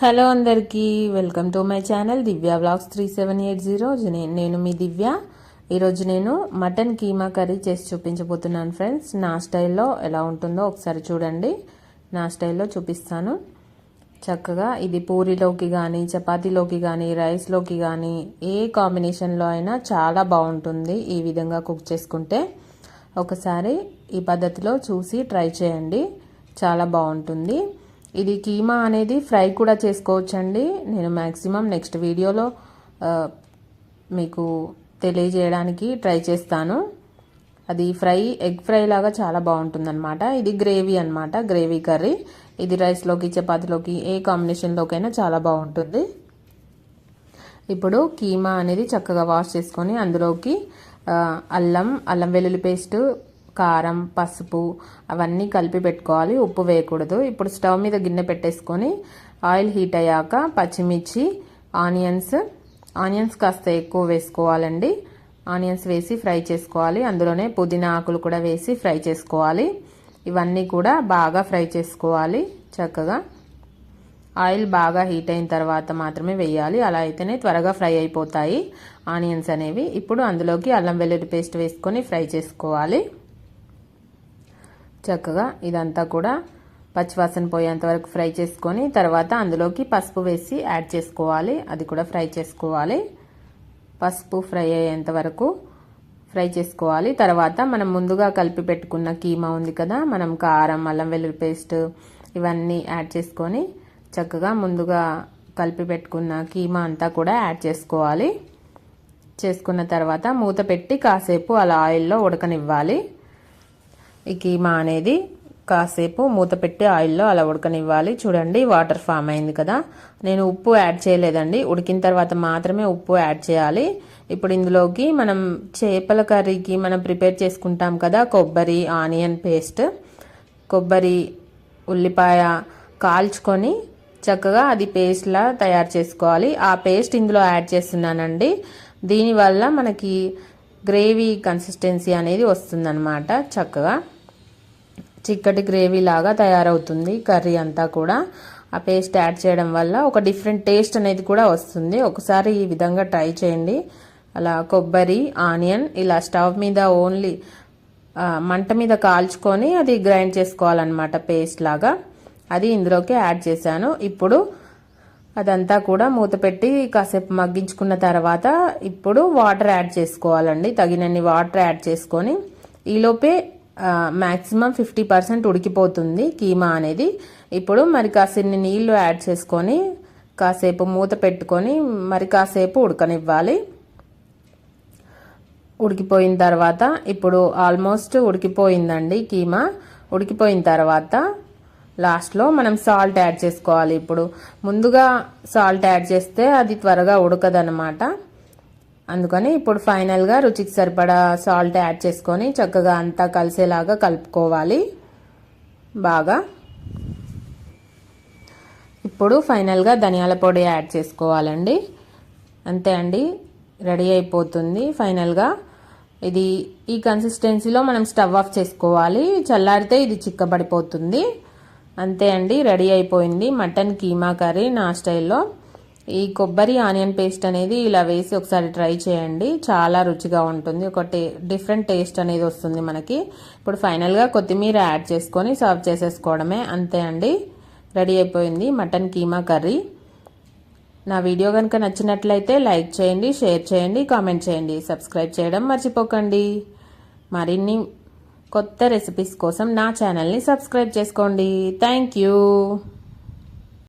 Hello అందరికీ welcome to my channel Divya blogs three seven eight zero. నేను మీ దివ్య. ఈరోజు నేను మటన్ కీమా కర్రీ చేసి చూపించబోతున్నాను ఫ్రెండ్స్. నా స్టైల్లో ఎలా ఉంటుందో ఒకసారి చూడండి. నా స్టైల్లో చూపిస్తాను. చక్కగా ఇది పూరిలోకి కానీ చపాతీలోకి కానీ రైస్లోకి కానీ ఏ కాంబినేషన్లో అయినా చాలా బాగుంటుంది ఈ విధంగా కుక్ చేసుకుంటే. ఒకసారి ఈ పద్ధతిలో చూసి ట్రై చేయండి. చాలా బాగుంటుంది. ఇది కీమా అనేది ఫ్రై కూడా చేసుకోవచ్చండి. నేను మ్యాక్సిమం నెక్స్ట్ వీడియోలో మీకు తెలియజేయడానికి ట్రై చేస్తాను. అది ఫ్రై ఎగ్ ఫ్రై లాగా చాలా బాగుంటుందన్నమాట. ఇది గ్రేవీ అనమాట గ్రేవీ కర్రీ. ఇది రైస్లోకి చపాతీలోకి ఏ కాంబినేషన్లోకైనా చాలా బాగుంటుంది. ఇప్పుడు కీమా అనేది చక్కగా వాష్ చేసుకొని అందులోకి అల్లం అల్లం వెల్లుల్లి పేస్ట్ కారం పసుపు అవన్నీ కలిపి పెట్టుకోవాలి. ఉప్పు వేయకూడదు. ఇప్పుడు స్టవ్ మీద గిన్నె పెట్టేసుకొని ఆయిల్ హీట్ అయ్యాక పచ్చిమిర్చి ఆనియన్స్. ఆనియన్స్ కాస్త ఎక్కువ వేసుకోవాలండి. ఆనియన్స్ వేసి ఫ్రై చేసుకోవాలి. అందులోనే పుదీనా ఆకులు కూడా వేసి ఫ్రై చేసుకోవాలి. ఇవన్నీ కూడా బాగా ఫ్రై చేసుకోవాలి చక్కగా. ఆయిల్ బాగా హీట్ అయిన తర్వాత మాత్రమే వేయాలి. అలా అయితేనే త్వరగా ఫ్రై అయిపోతాయి ఆనియన్స్ అనేవి. ఇప్పుడు అందులోకి అల్లం వెల్లుల్లి పేస్ట్ వేసుకొని ఫ్రై చేసుకోవాలి. చక్కగా ఇదంతా కూడా పచ్చివాసన పోయేంత వరకు ఫ్రై చేసుకొని తర్వాత అందులోకి పసుపు వేసి యాడ్ చేసుకోవాలి. అది కూడా ఫ్రై చేసుకోవాలి. పసుపు ఫ్రై అయ్యేంత వరకు ఫ్రై చేసుకోవాలి. తర్వాత మనం ముందుగా కలిపి పెట్టుకున్న కీమా ఉంది కదా మనం కారం అల్లం వెల్లుల్లి పేస్ట్ ఇవన్నీ యాడ్ చేసుకొని చక్కగా ముందుగా కలిపి పెట్టుకున్న కీమా అంతా కూడా యాడ్ చేసుకోవాలి. చేసుకున్న తర్వాత మూత పెట్టి కాసేపు అలా ఆయిల్లో ఉడకనివ్వాలి. ఈ కీమా అనేది కాసేపు మూత పెట్టి ఆయిల్లో అలా ఉడకనివ్వాలి. చూడండి వాటర్ ఫామ్ అయింది కదా. నేను ఉప్పు యాడ్ చేయలేదండి. ఉడికిన తర్వాత మాత్రమే ఉప్పు యాడ్ చేయాలి. ఇప్పుడు ఇందులోకి మనం చేపల కర్రీకి మనం ప్రిపేర్ చేసుకుంటాం కదా కొబ్బరి ఆనియన్ పేస్ట్. కొబ్బరి ఉల్లిపాయ కాల్చుకొని చక్కగా అది పేస్ట్లా తయారు చేసుకోవాలి. ఆ పేస్ట్ ఇందులో యాడ్ చేస్తున్నానండి. దీనివల్ల మనకి గ్రేవీ కన్సిస్టెన్సీ అనేది వస్తుందన్నమాట చక్కగా. చిక్కటి గ్రేవీ లాగా తయారవుతుంది కర్రీ అంతా కూడా. ఆ పేస్ట్ యాడ్ చేయడం వల్ల ఒక డిఫరెంట్ టేస్ట్ అనేది కూడా వస్తుంది. ఒకసారి ఈ విధంగా ట్రై చేయండి. అలా కొబ్బరి ఆనియన్ ఇలా స్టవ్ మీద ఓన్లీ మంట మీద కాల్చుకొని అది గ్రైండ్ చేసుకోవాలన్నమాట పేస్ట్ లాగా. అది ఇందులోకి యాడ్ చేశాను. ఇప్పుడు అదంతా కూడా మూత పెట్టి కాసేపు మగ్గించుకున్న తర్వాత ఇప్పుడు వాటర్ యాడ్ చేసుకోవాలండి. తగినన్ని వాటర్ యాడ్ చేసుకొని ఈలోపే మ్యాక్సిమం ఫిఫ్టీ పర్సెంట్ ఉడికిపోతుంది కీమా అనేది. ఇప్పుడు మరి కాసిన్ని నీళ్ళు యాడ్ చేసుకొని కాసేపు మూత పెట్టుకొని మరి కాసేపు ఉడకనివ్వాలి. ఉడికిపోయిన తర్వాత ఇప్పుడు ఆల్మోస్ట్ ఉడికిపోయిందండి కీమా. ఉడికిపోయిన తర్వాత లాస్ట్లో మనం సాల్ట్ యాడ్ చేసుకోవాలి ఇప్పుడు. ముందుగా సాల్ట్ యాడ్ చేస్తే అది త్వరగా ఉడకదనమాట అందుకని ఇప్పుడు ఫైనల్గా రుచికి సరిపడా సాల్ట్ యాడ్ చేసుకొని చక్కగా అంతా కలిసేలాగా కలుపుకోవాలి. బాగా. ఇప్పుడు ఫైనల్గా ధనియాల పొడి యాడ్ చేసుకోవాలండి. అంతే అండి. రెడీ అయిపోతుంది ఫైనల్గా. ఇది ఈ కన్సిస్టెన్సీలో మనం స్టవ్ ఆఫ్ చేసుకోవాలి. చల్లారితే ఇది చిక్కబడిపోతుంది. అంతే అండి. రెడీ అయిపోయింది. మటన్ కీమా కర్రీ నా స్టైల్లో. ఈ కొబ్బరి ఆనియన్ పేస్ట్ అనేది ఇలా వేసి ఒకసారి ట్రై చేయండి. చాలా రుచిగా ఉంటుంది. ఒక డిఫరెంట్ టేస్ట్ అనేది వస్తుంది మనకి. ఇప్పుడు ఫైనల్గా కొత్తిమీర యాడ్ చేసుకొని సర్వ్ చేసేసుకోవడమే. అంతే అండి. రెడీ అయిపోయింది మటన్ కీమా కర్రీ. నా వీడియో కనుక నచ్చినట్లయితే లైక్ చేయండి షేర్ చేయండి కామెంట్ చేయండి. సబ్స్క్రైబ్ చేయడం మర్చిపోకండి. మరిన్ని కొత్త రెసిపీస్ కోసం నా ఛానల్ని సబ్స్క్రైబ్ చేసుకోండి. Thank you